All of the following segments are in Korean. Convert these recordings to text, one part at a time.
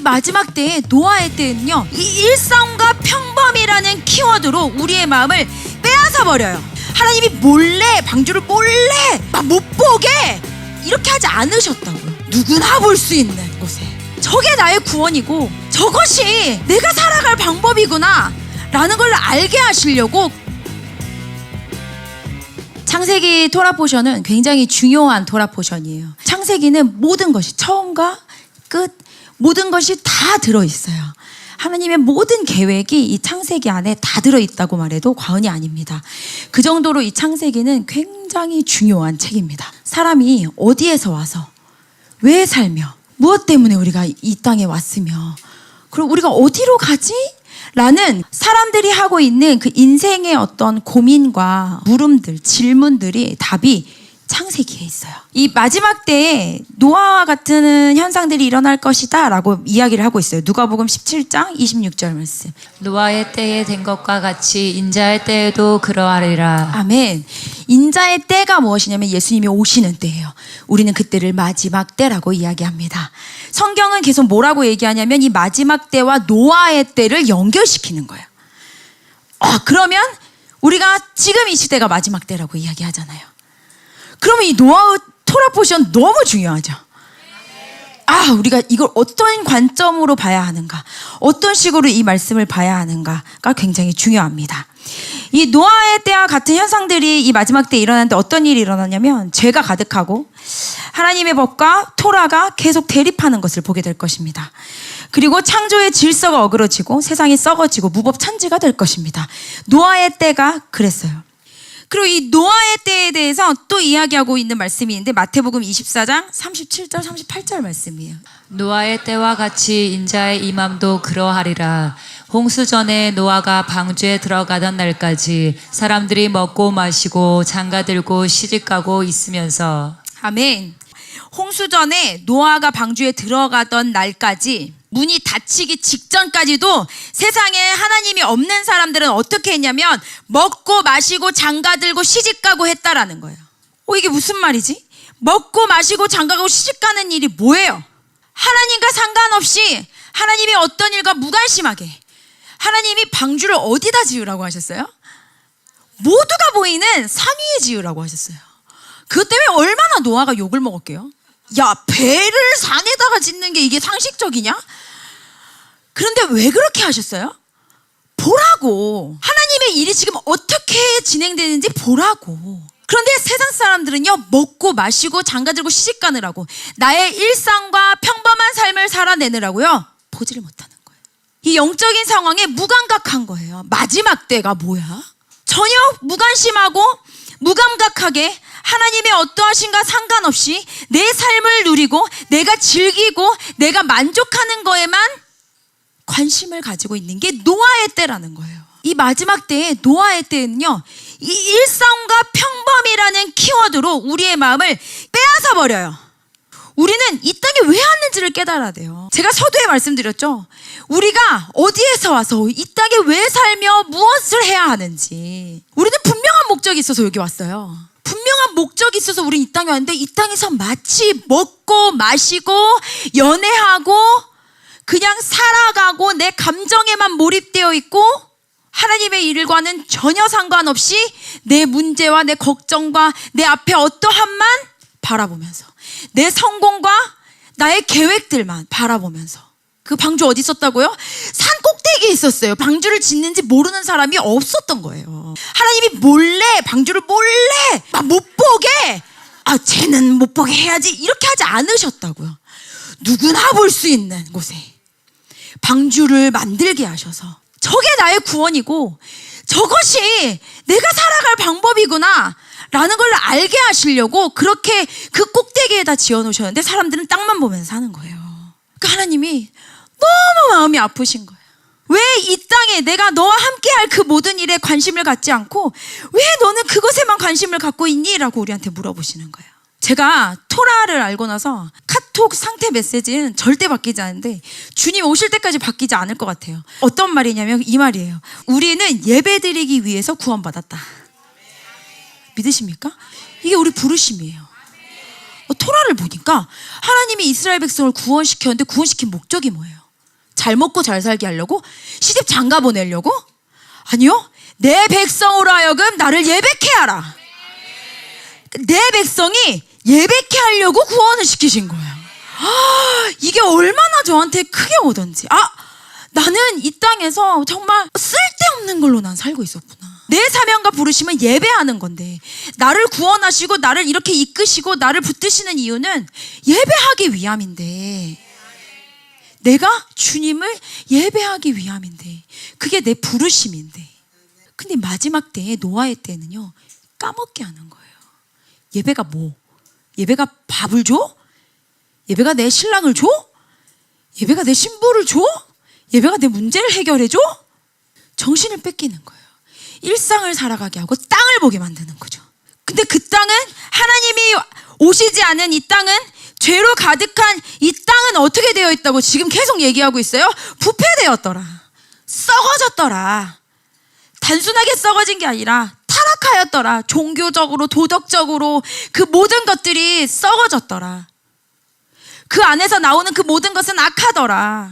이 마지막 때에 노아의 때는요 이 일상과 평범이라는 키워드로 우리의 마음을 빼앗아 버려요. 하나님이 몰래 방주를 몰래 막 못 보게 이렇게 하지 않으셨다고요 누구나 볼 수 있는 곳에. 저게 나의 구원이고 저것이 내가 살아갈 방법이구나 라는 걸 알게 하시려고 창세기 토라 포션은 굉장히 중요한 토라 포션이에요. 창세기는 모든 것이 처음과 끝 모든 것이 다 들어 있어요. 하나님의 모든 계획이 이 창세기 안에 다 들어 있다고 말해도 과언이 아닙니다. 그 정도로 이 창세기는 굉장히 중요한 책입니다. 사람이 어디에서 와서 왜 살며 무엇 때문에 우리가 이 땅에 왔으며 그리고 우리가 어디로 가지? 라는 사람들이 하고 있는 그 인생의 어떤 고민과 물음들, 질문들이 답이 창세기에 있어요. 이 마지막 때에 노아와 같은 현상들이 일어날 것이다 라고 이야기를 하고 있어요. 누가복음 17장 26절 말씀. 노아의 때에 된 것과 같이 인자의 때에도 그러하리라. 아멘. 인자의 때가 무엇이냐면 예수님이 오시는 때예요. 우리는 그때를 마지막 때라고 이야기합니다. 성경은 계속 뭐라고 얘기하냐면 이 마지막 때와 노아의 때를 연결시키는 거예요. 아, 그러면 우리가 지금 이 시대가 마지막 때라고 이야기하잖아요. 그러면 이 노아의 토라 포션 너무 중요하죠. 아, 우리가 이걸 어떤 관점으로 봐야 하는가, 어떤 식으로 이 말씀을 봐야 하는가가 굉장히 중요합니다. 이 노아의 때와 같은 현상들이 이 마지막 때 일어났는데 어떤 일이 일어나냐면 죄가 가득하고 하나님의 법과 토라가 계속 대립하는 것을 보게 될 것입니다. 그리고 창조의 질서가 어그러지고 세상이 썩어지고 무법천지가 될 것입니다. 노아의 때가 그랬어요. 그리고 이 노아의 때에 대해서 또 이야기하고 있는 말씀이 있는데 마태복음 24장 37절 38절 말씀이에요. 노아의 때와 같이 인자의 임함도 그러하리라. 홍수 전에 노아가 방주에 들어가던 날까지 사람들이 먹고 마시고 장가 들고 시집 가고 있으면서 아멘. 홍수 전에 노아가 방주에 들어가던 날까지 문이 닫히기 직전까지도 세상에 하나님이 없는 사람들은 어떻게 했냐면 먹고 마시고 장가 들고 시집 가고 했다라는 거예요. 어 이게 무슨 말이지? 먹고 마시고 장가 가고 시집 가는 일이 뭐예요? 하나님과 상관없이 하나님이 어떤 일과 무관심하게 하나님이 방주를 어디다 지으라고 하셨어요? 모두가 보이는 산 위에 지으라고 하셨어요. 그것 때문에 얼마나 노아가 욕을 먹었게요? 야, 배를 산에다가 짓는 게 이게 상식적이냐? 그런데 왜 그렇게 하셨어요? 보라고. 하나님의 일이 지금 어떻게 진행되는지 보라고. 그런데 세상 사람들은요, 먹고 마시고 장가들고 시집 가느라고 나의 일상과 평범한 삶을 살아내느라고요, 보지를 못하는 거예요. 이 영적인 상황에 무감각한 거예요. 마지막 때가 뭐야? 전혀 무관심하고 무감각하게 하나님의 어떠하신가 상관없이 내 삶을 누리고 내가 즐기고 내가 만족하는 거에만 관심을 가지고 있는 게 노아의 때라는 거예요. 이 마지막 때에 노아의 때는요, 이 일상과 평범이라는 키워드로 우리의 마음을 빼앗아 버려요. 우리는 이 땅에 왜 왔는지를 깨달아야 돼요. 제가 서두에 말씀드렸죠. 우리가 어디에서 와서 이 땅에 왜 살며 무엇을 해야 하는지. 우리는 분명한 목적이 있어서 여기 왔어요. 분명한 목적이 있어서 우리는 이 땅에 왔는데 이 땅에서 마치 먹고 마시고 연애하고 그냥 살아가고 내 감정에만 몰입되어 있고 하나님의 일과는 전혀 상관없이 내 문제와 내 걱정과 내 앞에 어떠한만 바라보면서 내 성공과 나의 계획들만 바라보면서 그 방주 어디 있었다고요? 산 꼭대기에 있었어요. 방주를 짓는지 모르는 사람이 없었던 거예요. 하나님이 몰래 방주를 몰래 막 못 보게 아 쟤는 못 보게 해야지 이렇게 하지 않으셨다고요. 누구나 볼 수 있는 곳에 방주를 만들게 하셔서 저게 나의 구원이고 저것이 내가 살아갈 방법이구나 라는 걸 알게 하시려고 그렇게 그 꼭대기에다 지어 놓으셨는데 사람들은 땅만 보면서 사는 거예요. 그러니까 하나님이 너무 마음이 아프신 거예요. 왜 이 땅에 내가 너와 함께 할 그 모든 일에 관심을 갖지 않고 왜 너는 그것에만 관심을 갖고 있니? 라고 우리한테 물어보시는 거예요. 제가 토라를 알고 나서 카톡 상태 메시지는 절대 바뀌지 않는데 주님 오실 때까지 바뀌지 않을 것 같아요. 어떤 말이냐면 이 말이에요. 우리는 예배 드리기 위해서 구원받았다. 믿으십니까? 이게 우리 부르심이에요. 어, 토라를 보니까 하나님이 이스라엘 백성을 구원시켰는데 구원시킨 목적이 뭐예요? 잘 먹고 잘 살게 하려고? 시집 장가 보내려고? 아니요. 내 백성으로 하여금 나를 예배케 하라. 내 백성이 예배케 하려고 구원을 시키신 거예요. 아, 이게 얼마나 저한테 크게 오던지. 아, 나는 이 땅에서 정말 쓸데없는 걸로 난 살고 있었구나. 내 사명과 부르심은 예배하는 건데, 나를 구원하시고, 나를 이렇게 이끄시고, 나를 붙드시는 이유는 예배하기 위함인데, 내가 주님을 예배하기 위함인데, 그게 내 부르심인데. 근데 마지막 때에, 노아의 때는요, 까먹게 하는 거예요. 예배가 뭐? 예배가 밥을 줘? 예배가 내 신랑을 줘? 예배가 내 신부를 줘? 예배가 내 문제를 해결해 줘? 정신을 뺏기는 거예요. 일상을 살아가게 하고 땅을 보게 만드는 거죠. 근데 그 땅은 하나님이 오시지 않은 이 땅은 죄로 가득한 이 땅은 어떻게 되어 있다고 지금 계속 얘기하고 있어요? 부패되었더라. 썩어졌더라. 단순하게 썩어진 게 아니라 타락하였더라. 종교적으로, 도덕적으로 그 모든 것들이 썩어졌더라. 그 안에서 나오는 그 모든 것은 악하더라.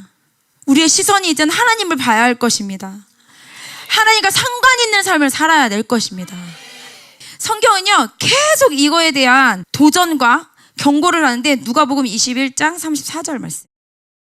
우리의 시선이 이젠 하나님을 봐야 할 것입니다. 하나님과 상관 있는 삶을 살아야 될 것입니다. 성경은요, 계속 이거에 대한 도전과 경고를 하는데 누가복음 21장 34절 말씀.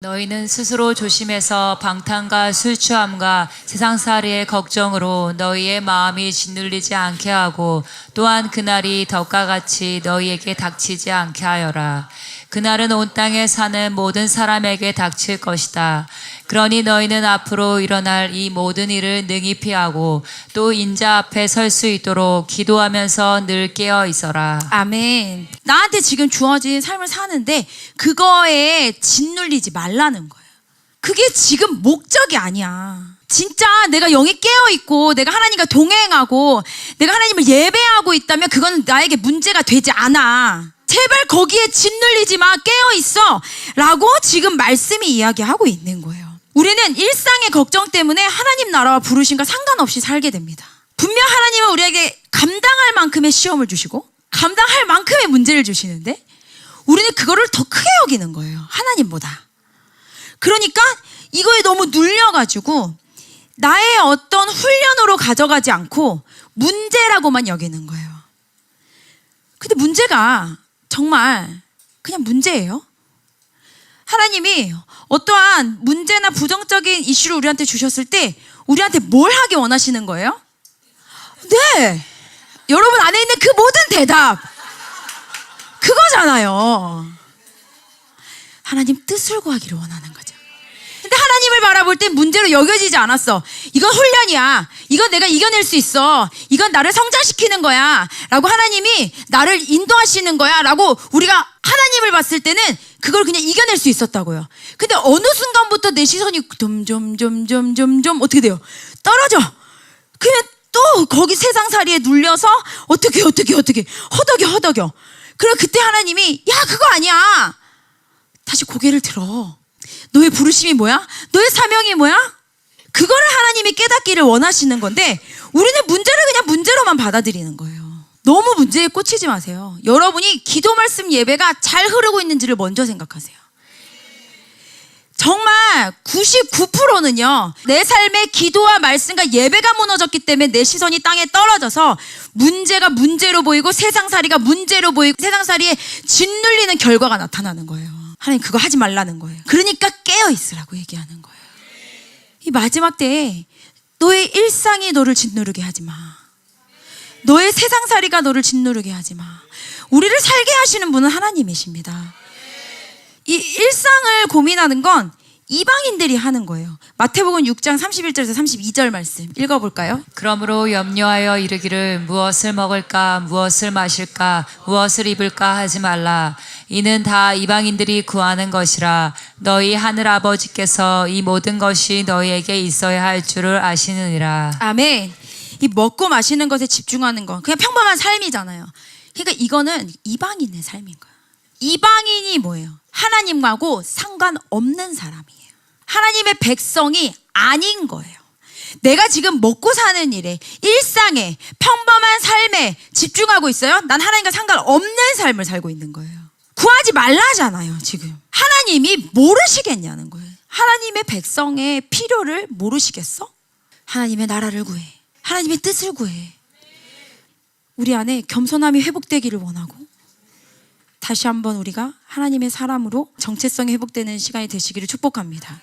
너희는 스스로 조심해서 방탕과 술 취함과 세상살이의 걱정으로 너희의 마음이 짓눌리지 않게 하고 또한 그날이 덕과 같이 너희에게 닥치지 않게 하여라. 그날은 온 땅에 사는 모든 사람에게 닥칠 것이다. 그러니 너희는 앞으로 일어날 이 모든 일을 능히 피하고 또 인자 앞에 설 수 있도록 기도하면서 늘 깨어 있어라. 아멘. 나한테 지금 주어진 삶을 사는데 그거에 짓눌리지 말라는 거예요. 그게 지금 목적이 아니야. 진짜 내가 영이 깨어 있고 내가 하나님과 동행하고 내가 하나님을 예배하고 있다면 그건 나에게 문제가 되지 않아. 제발 거기에 짓 눌리지 마. 깨어 있어. 라고 지금 말씀이 이야기하고 있는 거예요. 우리는 일상의 걱정 때문에 하나님 나라와 부르심과 상관없이 살게 됩니다. 분명 하나님은 우리에게 감당할 만큼의 시험을 주시고 감당할 만큼의 문제를 주시는데 우리는 그거를 더 크게 여기는 거예요. 하나님보다. 그러니까 이거에 너무 눌려가지고 나의 어떤 훈련으로 가져가지 않고 문제라고만 여기는 거예요. 근데 문제가 정말 그냥 문제예요. 하나님이 어떠한 문제나 부정적인 이슈를 우리한테 주셨을 때 우리한테 뭘 하기 원하시는 거예요? 네. 여러분 안에 있는 그 모든 대답. 그거잖아요. 하나님 뜻을 구하기를 원하는 거죠. 근데 하나님을 바라볼 땐 문제로 여겨지지 않았어. 이건 훈련이야. 이건 내가 이겨낼 수 있어. 이건 나를 성장시키는 거야. 라고 하나님이 나를 인도하시는 거야. 라고 우리가 하나님을 봤을 때는 그걸 그냥 이겨낼 수 있었다고요. 근데 어느 순간부터 내 시선이 점점점점점점 어떻게 돼요? 떨어져. 그냥 또 거기 세상살이에 눌려서 어떻게 어떻게 어떻게 허덕여 허덕여. 그래 그때 하나님이 야 그거 아니야. 다시 고개를 들어. 너의 부르심이 뭐야? 너의 사명이 뭐야? 그거를 하나님이 깨닫기를 원하시는 건데 우리는 문제를 그냥 문제로만 받아들이는 거예요. 너무 문제에 꽂히지 마세요. 여러분이 기도 말씀 예배가 잘 흐르고 있는지를 먼저 생각하세요. 정말 99%는요, 내 삶의 기도와 말씀과 예배가 무너졌기 때문에 내 시선이 땅에 떨어져서 문제가 문제로 보이고 세상살이가 문제로 보이고 세상살이에 짓눌리는 결과가 나타나는 거예요. 하나님 그거 하지 말라는 거예요. 그러니까 깨어 있으라고 얘기하는 거예요. 이 마지막 때에 너의 일상이 너를 짓누르게 하지 마. 너의 세상살이가 너를 짓누르게 하지 마. 우리를 살게 하시는 분은 하나님이십니다. 이 일상을 고민하는 건 이방인들이 하는 거예요. 마태복음 6장 31절에서 32절 말씀 읽어볼까요? 그러므로 염려하여 이르기를 무엇을 먹을까 무엇을 마실까 무엇을 입을까 하지 말라 이는 다 이방인들이 구하는 것이라 너희 하늘 아버지께서 이 모든 것이 너희에게 있어야 할 줄을 아시느니라 아멘. 이 먹고 마시는 것에 집중하는 거 그냥 평범한 삶이잖아요. 그러니까 이거는 이방인의 삶인 거예요. 이방인이 뭐예요? 하나님하고 상관없는 사람이에요. 하나님의 백성이 아닌 거예요. 내가 지금 먹고 사는 일에, 일상에, 평범한 삶에 집중하고 있어요? 난 하나님과 상관없는 삶을 살고 있는 거예요. 구하지 말라잖아요, 지금. 하나님이 모르시겠냐는 거예요. 하나님의 백성의 필요를 모르시겠어? 하나님의 나라를 구해. 하나님의 뜻을 구해. 우리 안에 겸손함이 회복되기를 원하고 다시 한번 우리가 하나님의 사람으로 정체성이 회복되는 시간이 되시기를 축복합니다.